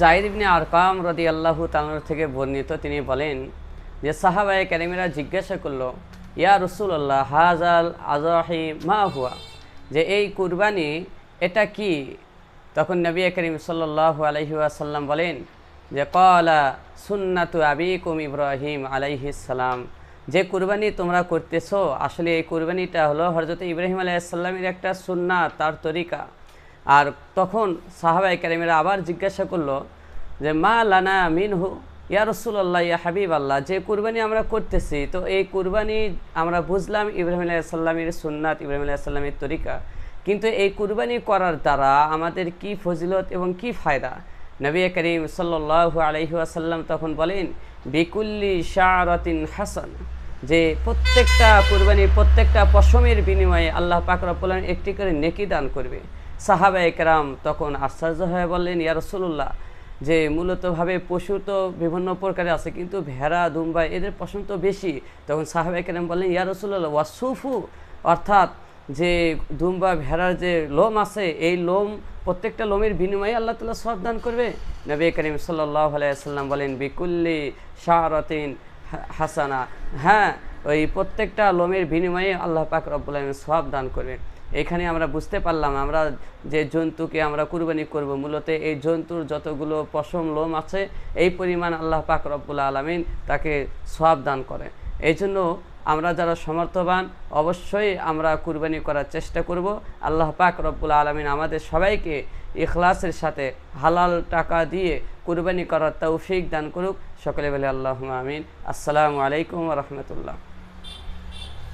জাহিদ ইবনে আরকাম রদি আল্লাহ তালুর থেকে বর্ণিত, তিনি বলেন, যে সাহাবায়ে ক্যারিমেরা জিজ্ঞাসা করল, ইয়া রসুল্লাহ হাজাল আজহি মা হুয়া? যে, এই কুরবানি, এটা কি? তখন নবী করিম সাল্লাহ আলহিউসাল্লাম বলেন, যে কলা সুন্নাতু আবিকুম ইব্রাহিম আলাইহিসাল্লাম যে কুরবানি তোমরা করতেছো, আসলে এই কুরবানিটা হলো হরজত ইব্রাহিম আলাইসাল্লামের একটা সুন্না তার তরিকা। আর তখন সাহাবাই কারিমেরা আবার জিজ্ঞাসা করল যে, মা লানা মিনহু? ইয়া রসুল্লাহ ইয়া হাবিব আল্লাহ যে কুরবানি আমরা করতেছি, তো এই কুরবানি আমরা বুঝলাম ইব্রাহিম আলাইসাল্লামের সুন্নাত, ইব্রাহিম আলাইসাল্লামের তরিকা। কিন্তু এই কুরবানি করার দ্বারা আমাদের কি ফজিলত এবং কি ফায়দা? নবী করিম সাল্লাহ আলহিহাসাল্লাম তখন বলেন, বিকুল্লি শাহরতিন হাসান যে প্রত্যেকটা কুরবানি প্রত্যেকটা পশমের বিনিময়ে আল্লাহ পাক রব্বুল আলামিন একটি করে নেকি দান করবে। সাহাবা একরাম তখন আশ্চর্য হয়ে বললেন, ইয়া রসুল্লাহ যে মূলতভাবে পশু তো বিভিন্ন প্রকারে আছে, কিন্তু ভেড়া, দুম্বা এদের তো বেশি। তখন সাহাবা একরাম বললেন, ইয়া রসুল্লাহ ওয়াসুফু, অর্থাৎ যে দুম্বা, ভেড়ার যে লোম আছে, এই লোম প্রত্যেকটা লোমের বিনিময়ে আল্লাহ তালা সব করবে? নবী করিম সাল্লাহ আলাইসাল্লাম বলেন, বিকুল্লি শাহরতিন হাসানা। হ্যাঁ ওই প্রত্যেকটা লোমের বিনিময়ে আল্লাহ পাক রব্বুল সব দান করবেন। এখানে আমরা বুঝতে পারলাম, আমরা যে জন্তুকে আমরা কুরবানি করব, মূলত এই জন্তুর যতগুলো পশম লোম আছে, এই পরিমাণ আল্লাহ পাক রব্বুল আলমিন তাকে সব দান করে এই জন্য আমরা যারা সমর্থবান, অবশ্যই আমরা কুরবানি করার চেষ্টা করব। আল্লাহ পাক রব্বুল আলমিন আমাদের সবাইকে ইখলাসের সাথে হালাল টাকা দিয়ে কুরবানি করার তৌফিক দান করুক। সকলে বলে আল্লাহ আমিন। আসসালামু আলাইকুম রহমতুল্লাহ।